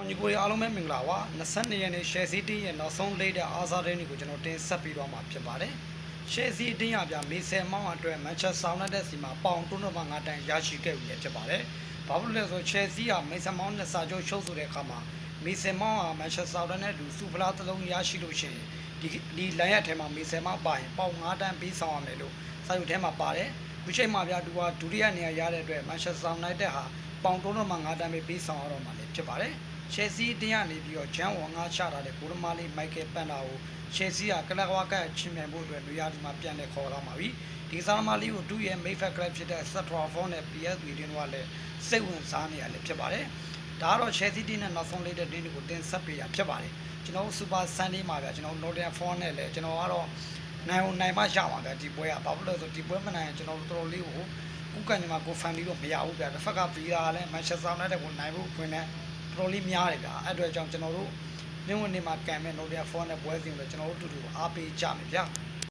အောင်ညီကိုတွေအားလုံးပဲမင်္ဂလာပါ22ရက်နေ့ share city ရဲ့နောက်ဆုံးလေးတဲ့အားစားတဲ့နေ့ကိုကျွန်တော်တင်ဆက်ပြီးတော့မှာဖြစ်ပါတယ် share city တင်းရပြမေဆယ်မောင်းအတွက် Manchester United စီမှာပေါင်တွန်းတော့မှငါတန်ရရှိခဲ့ပြီလည်းဖြစ်ပါတယ်ဘာလို့လဲဆို Chelsea ကမေဆယ်မောင်းနဲ့စာချုပ်ချုပ်ဆိုတဲ့အခါမှာမေဆယ်မောင်းက Manchester United နဲ့အတူစူဖလားတစ်လုံးရရှိလို့ရှိရင်ဒီဒီလိုင်းရက်ထဲမှာမေဆယ်မောင်းပါရင်ပေါင်9တန်းပေးဆောင်ရမယ်လို့စာချုပ်ထဲမှာပါတယ်ခုချိန်မှာပြသူကဒုတိယနေရာရတဲ့အတွက် Manchester United ဟာပေါင်တွန်းတော့မှ9တန်းပဲပေးဆောင်ရတော့မှာလည်းဖြစ်ပါတယ် ချယ်ဆီတင်းရနေပြီးတော့ဂျန်ဝါငါချတာတဲ့ဂိုးသမားလေးမိုက်ကယ်ပန်တာကိုချယ်ဆီကကလကွာကချင်းမြန်ဖို့အတွက်လူရဒီမှာပြန်လဲခေါ်လာပါပြီဒီစားသမားလေးကိုသူ့ရဲ့ Mayfair Club ဖြစ်တဲ့ Stratford နဲ့ PSV တင်းတို့ကလည်းစိတ်ဝင်စားနေရလည်းဖြစ်ပါတယ်ဒါကတော့ Chelsea တင်းနဲ့နောက်ဆုံးလေးတဲ့တင်းတွေကိုတင်ဆက်ပေးတာဖြစ်ပါတယ်ကျွန်တော်တို့ Super Sunday မှာဗျာကျွန်တော် Nottingham Forest နဲ့လည်းကျွန်တော်ကတော့နိုင်အောင်နိုင်မှရမှာဗျာဒီပွဲကဘာဖြစ်လို့လဲဆိုဒီပွဲမနိုင်ရင်ကျွန်တော်တို့တော်တော်လေးကိုကုကန်ညီမှာကိုဖန်ပြီးတော့မရဘူးဗျာတစ်ဖက်ကဗီရာလည်း Manchester United ကိုနိုင်ဖို့ခွင့်နဲ့ တော်တော်လေးများတယ်ဗျာအဲ့အတွက်ကြောင့်ကျွန်တော်တို့နေ့ဝင်နေ့မှာကံမဲ့ Nokia 4နဲ့ပွဲစဉ်ကိုလည်းကျွန်တော်တို့အတူတူအားပေးကြမယ်ဗျာ